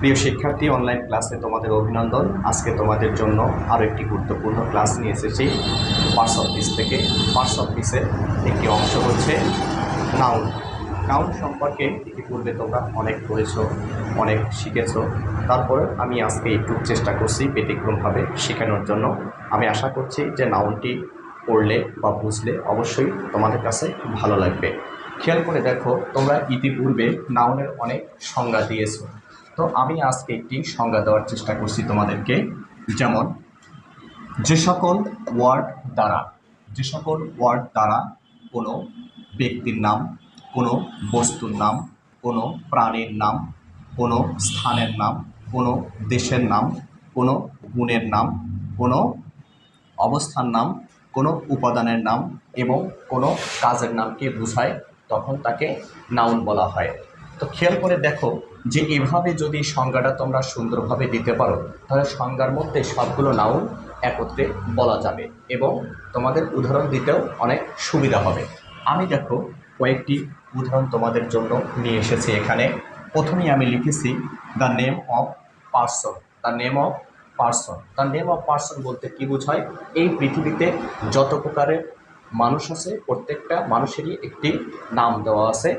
প্রিয় শিক্ষার্থী অনলাইন ক্লাসে তোমাদের অভিনন্দন। আজকে তোমাদের জন্য আরও একটি গুরুত্বপূর্ণ ক্লাস নিয়ে এসেছি। পার্স অফিস থেকে। পার্স অফিসের একটি অংশ হচ্ছে নাউন নাউন সম্পর্কে ইতিপূর্বে তোমরা অনেক পড়েছো, অনেক শিখেছো। তারপরে আমি আজকে একটু চেষ্টা করছি ব্যতিক্রমভাবে শেখানোর জন্য। আমি আশা করছি যে নাউনটি পড়লে বা বুঝলে অবশ্যই তোমাদের কাছে ভালো লাগবে। খেয়াল করে দেখো, তোমরা ইতিপূর্বে নাউনের অনেক সংজ্ঞা দিয়েছ। তো আমি আজকে একটি সংজ্ঞা দেওয়ার চেষ্টা করছি তোমাদেরকে। যেমন, যে সকল ওয়ার্ড দ্বারা, যে সকল ওয়ার্ড দ্বারা কোনো ব্যক্তির নাম, কোনো বস্তুর নাম, কোনো প্রাণীর নাম, কোনো স্থানের নাম, কোনো দেশের নাম, কোনো গুণের নাম, কোনো অবস্থার নাম, কোনো উপাদানের নাম এবং কোনো কাজের নামকে বোঝায়, তখন তাকে নাউন বলা হয়। তো খেয়াল করে দেখো যে এভাবে যদি সংজ্ঞাটা তোমরা সুন্দরভাবে দিতে পারো, তাহলে সংজ্ঞার মধ্যে সবগুলো নাউন একত্রে বলা যাবে এবং তোমাদের উদাহরণ দিতেও অনেক সুবিধা হবে। আমি দেখো কয়েকটি উদাহরণ তোমাদের জন্য নিয়ে এসেছি এখানে। প্রথমেই আমি লিখেছি the name of person the name of person the name of person বলতে কী বোঝায়? এই পৃথিবীতে যত প্রকারের মানুষ আছে, প্রত্যেকটা মানুষেরই একটি নাম দেওয়া আছে।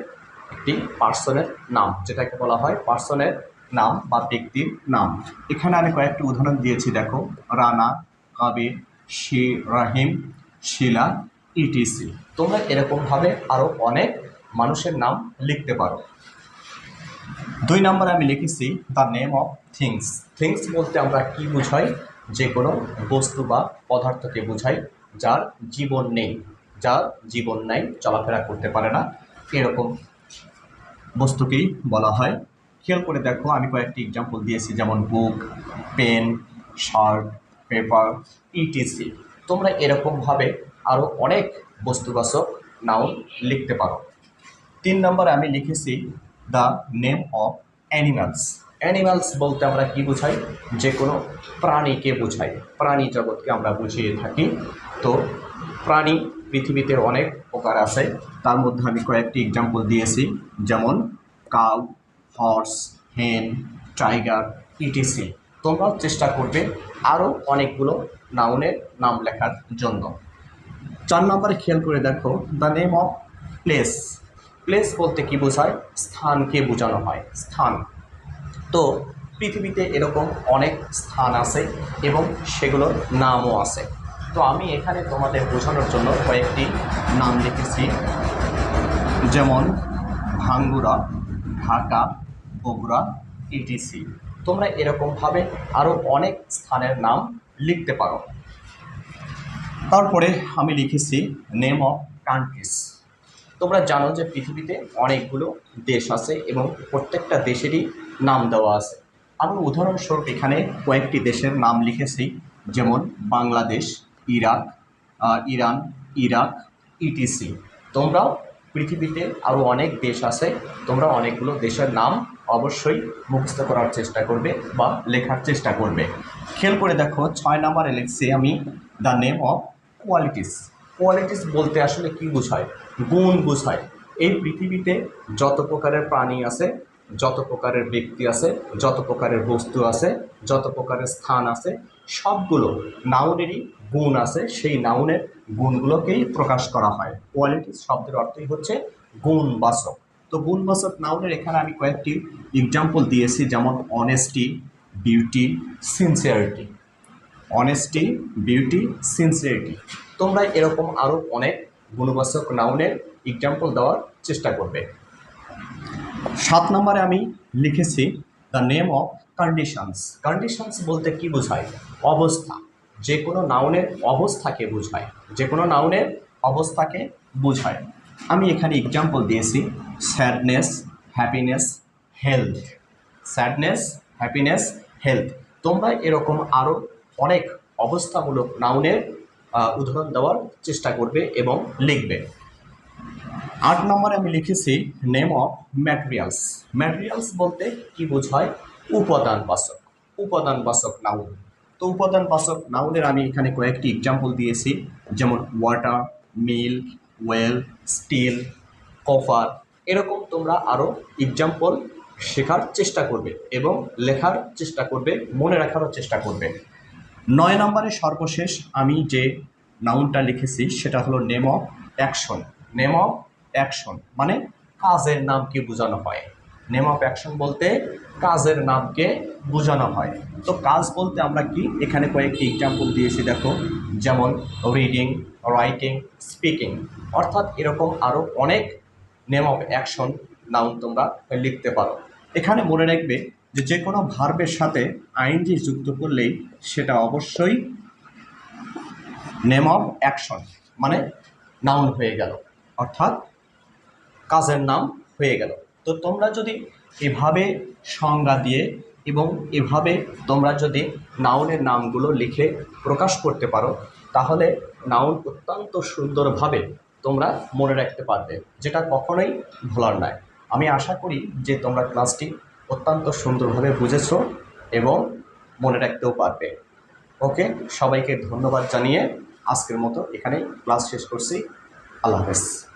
একটি পার্সনের নাম, যেটাকে বলা হয় পার্সনের নাম বা ব্যক্তির নাম। এখানে আমি কয়েকটি উদাহরণ দিয়েছি, দেখো, রানা, কাবির, শি, রাহিম, শিলা, ইটিসি। তোমরা এরকমভাবে আরও অনেক মানুষের নাম লিখতে পারো। দুই নম্বরে আমি লিখেছি, the name of things. Things বলতে আমরা কি বুঝাই? যে কোনো বস্তু বা পদার্থকে বুঝাই যার জীবন নেই, যার জীবন নাই, চলাফেরা করতে পারে না, এরকম বস্তুকেই বলা হয়। খেয়াল করে দেখো, আমি কয়েকটি এক্সাম্পল দিয়েছি, যেমন book pen shirt paper etc তোমরা এরকমভাবে আরও অনেক বস্তুবাচক নাউন লিখতে পারো। তিন নম্বরে আমি লিখেছি the name of animals animals বলতে আমরা কি বোঝাই? যে কোনো প্রাণীকে বোঝাই। প্রাণী জগৎকে আমরা বুঝিয়ে থাকি। তো প্রাণী পৃথিবীতে অনেক প্রকার আছে। তার মধ্যে আমি কয়েকটি এক্সাম্পল দিয়েছি, যেমন cow, horse, hen, tiger, etc. তোমরাও চেষ্টা করবে আরও অনেকগুলো নাউনের নাম লেখার জন্য। চার নম্বরে খেয়াল করে দেখো the name of place place বলতে কি বোঝায়? স্থানকে বোঝানো হয়, স্থান। তো পৃথিবীতে এরকম অনেক স্থান আছে এবং সেগুলোর নামও আছে। তো আমি এখানে তোমাদের বোঝানোর জন্য কয়েকটি নাম লিখেছি। যেমন, ভাঙ্গুরা, ঢাকা, বগুড়া ইটিসি তোমরা এরকমভাবে আরও অনেক স্থানের নাম লিখতে পারো। তারপরে আমি লিখেছি নেম অফ কান্ট্রিজ তোমরা জানো যে পৃথিবীতে অনেকগুলো দেশ আছে এবং প্রত্যেকটা দেশেরই নাম দেওয়া আছে। আমি উদাহরণস্বরূপ এখানে কয়েকটি দেশের নাম লিখেছি, যেমন Bangladesh Iraq Iran, Iraq, etc. তোমরাও পৃথিবীতে আরও অনেক দেশ আছে, তোমরা অনেকগুলো দেশের নাম অবশ্যই মুখস্থ করার চেষ্টা করবে বা লেখার চেষ্টা করবে। খেয়াল করে দেখো, ছয় নম্বরে লিখছি আমি the name of qualities qualities বলতে আসলে কি বোঝায়? গুণ বোঝায়। এই পৃথিবীতে যত প্রকারের প্রাণী আছে যত প্রকারের ব্যক্তি আছে, যত প্রকারের বস্তু আছে, যত প্রকারের স্থান আছে, সবগুলো নাউনেরই গুণ আছে। সেই নাউনের গুণগুলোকেই প্রকাশ করা হয়। কোয়ালিটিস শব্দের অর্থই হচ্ছে গুণবাচক। তো গুণবাচক নাউনের এখানে আমি কয়েকটি এক্সাম্পল দিয়েছি, যেমন honesty beauty sincerity honesty beauty sincerity তোমরা এরকম আরও অনেক গুণবাচক নাউনের এক্সাম্পল দেওয়ার চেষ্টা করবে। সাত নম্বরে আমি লিখেছি the name of conditions conditions বলতে কি বোঝায়? অবস্থা। যে কোনো নাউনের অবস্থাকে বোঝায়। যে কোনো নাউনের অবস্থাকে বোঝায়। আমি এখানে এক্সাম্পল দিয়েছি sadness happiness health sadness happiness health তোমরা এরকম আরও অনেক অবস্থামূলক নাউনের উদাহরণ দেওয়ার চেষ্টা করবে এবং লিখবে। আট নম্বরে আমি লিখেছি নেম অফ ম্যাটেরিয়ালস ম্যাটেরিয়ালস বলতে কি বোঝায়? উপাদান বাচক। উপাদান বাচক নাউন তো উপাদান বাচক নাউনের আমি এখানে কয়েকটি এক্সাম্পল দিয়েছি, যেমন water milk oil steel copper এরকম তোমরা আরও এক্সাম্পল শেখার চেষ্টা করবে এবং লেখার চেষ্টা করবে, মনে রাখারও চেষ্টা করবে। নয় নম্বরে সর্বশেষ আমি যে নাউনটা লিখেছি, সেটা হলো name of action name of action মানে কাজের নামকে বোঝানো হয়। নেম অফ অ্যাকশন বলতে কাজের নামকে বোঝানো হয়। তো কাজ বলতে আমরা কি? এখানে কয়েকটি এক্সাম্পল দিয়েছি, দেখো। যেমন রিডিং রাইটিং স্পিকিং অর্থাৎ এরকম আরও অনেক নেম অফ অ্যাকশন নাউন তোমরা লিখতে পারো। এখানে মনে রাখবে যে যে কোনো ভার্বের সাথে আইনজি যুক্ত করলেই সেটা অবশ্যই নেম অফ অ্যাকশন মানে নাউন হয়ে গেল। অর্থাৎ কাজের নাম হয়ে গেল। তো তোমরা যদি এভাবে সংজ্ঞা দিয়ে এবং এভাবে তোমরা যদি নাউনের নামগুলো লিখে প্রকাশ করতে পারো, তাহলে নাউন অত্যন্ত সুন্দরভাবে তোমরা মনে রাখতে পারবে, যেটা কখনোই ভোলার নয়। আমি আশা করি যে তোমরা ক্লাসটি অত্যন্ত সুন্দরভাবে বুঝেছ এবং মনে রাখতেও পারবে। ওকে, সবাইকে ধন্যবাদ জানিয়ে আজকের মতো এখানেই ক্লাস শেষ করছি। আল্লাহ হাফেজ।